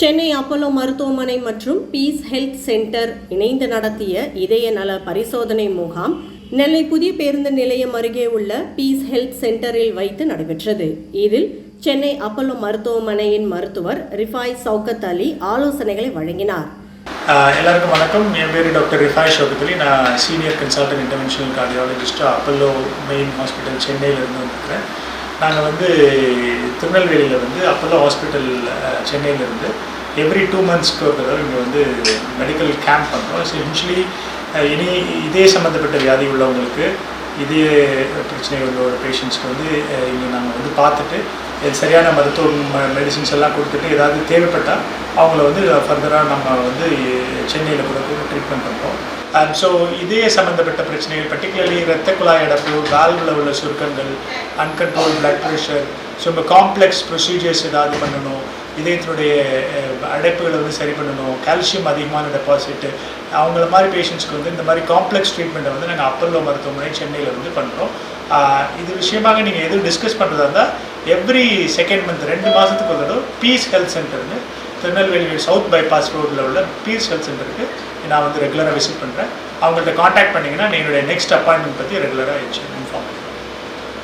Chennai Apollo மருத்துவமனை மற்றும் piece health centre இணைந்து நடத்திய இதய நல பரிசோதனை முகாம் நெல்லை புதிய பேருந்து நிலையம் அருகே உள்ள பீஸ் ஹெல்த் சென்டரில் வைத்து நடைபெற்றது. இதில் சென்னை அப்போலோ மருத்துவமனையின் மருத்துவர் ரிஃபாய் சவுகத் அலி ஆலோசனைகளை வழங்கினார். எல்லாருக்கும் வணக்கம். என் பேர் டாக்டர் ரிஃபாய் ஷோகத்லி நான் senior consultant interventional cardiologist Apollo main hospital சென்னையிலிருந்து வந்திருக்கிறேன். நாங்கள் வந்து திருநெல்வேலியில் வந்து அப்போல்லாம் ஹாஸ்பிட்டல் சென்னையிலேருந்து எவ்ரி டூ மந்த்ஸ்க்கு ஒரு தடவை இங்கே வந்து மெடிக்கல் கேம்ப் பண்ணுறோம் ஸோ யூஸ்வலி இனி இதே சம்மந்தப்பட்ட வியாதி உள்ளவங்களுக்கு இதே பிரச்சனை உள்ள ஒரு பேஷண்ட்ஸ்க்கு வந்து இங்கே நாங்கள் வந்து பார்த்துட்டு சரியான மருத்துவ மெடிசின்ஸ் எல்லாம் கொடுத்துட்டு ஏதாவது தேவைப்பட்டால் அவங்கள வந்து ஃபர்தராக நம்ம வந்து சென்னையில் கூட ட்ரீட்மெண்ட் பண்ணுறோம் அண்ட் ஸோ இதே சம்மந்தப்பட்ட பிரச்சனைகள் பர்டிகுலர்லி இரத்த குழாய் அடப்பு வால்வில் உள்ள சுருக்கங்கள் அன்கண்ட்ரோல் பிளட் ப்ரெஷர் ஸோ இப்போ காம்ப்ளெக்ஸ் ப்ரொசீஜர்ஸ் ஏதாவது பண்ணணும் இதயத்தினுடைய அடைப்புகளை வந்து சரி பண்ணணும் கால்சியம் அதிகமான டெபாசிட்டு அவங்கள மாதிரி பேஷண்ட்ஸ்க்கு வந்து இந்த மாதிரி காம்ப்ளெக்ஸ் ட்ரீட்மெண்ட்டை வந்து நாங்கள் அப்பல்லோ மருத்துவமனை சென்னையில் வந்து பண்ணுறோம் இது விஷயமாக நீங்கள் எதுவும் டிஸ்கஸ் பண்ணுறதா இருந்தால் எவ்ரி செகண்ட் மந்த் ரெண்டு மாதத்துக்கு ஒரு தடவை பீஸ் ஹெல்த் சென்டர்னு திருநெல்வேலி சவுத் பைபாஸ் ரோட்டில் உள்ள பீஸ் ஹெல்த் சென்டருக்கு நான் வந்து ரெகுலராக விசிட் பண்ணுறேன் அவங்கள்ட்ட காண்டாக்ட் பண்ணிங்கன்னா என்னுடைய நெக்ஸ்ட் அப்பாயின்மெண்ட் பற்றி ரெகுலராக இன்ஃபார்ம்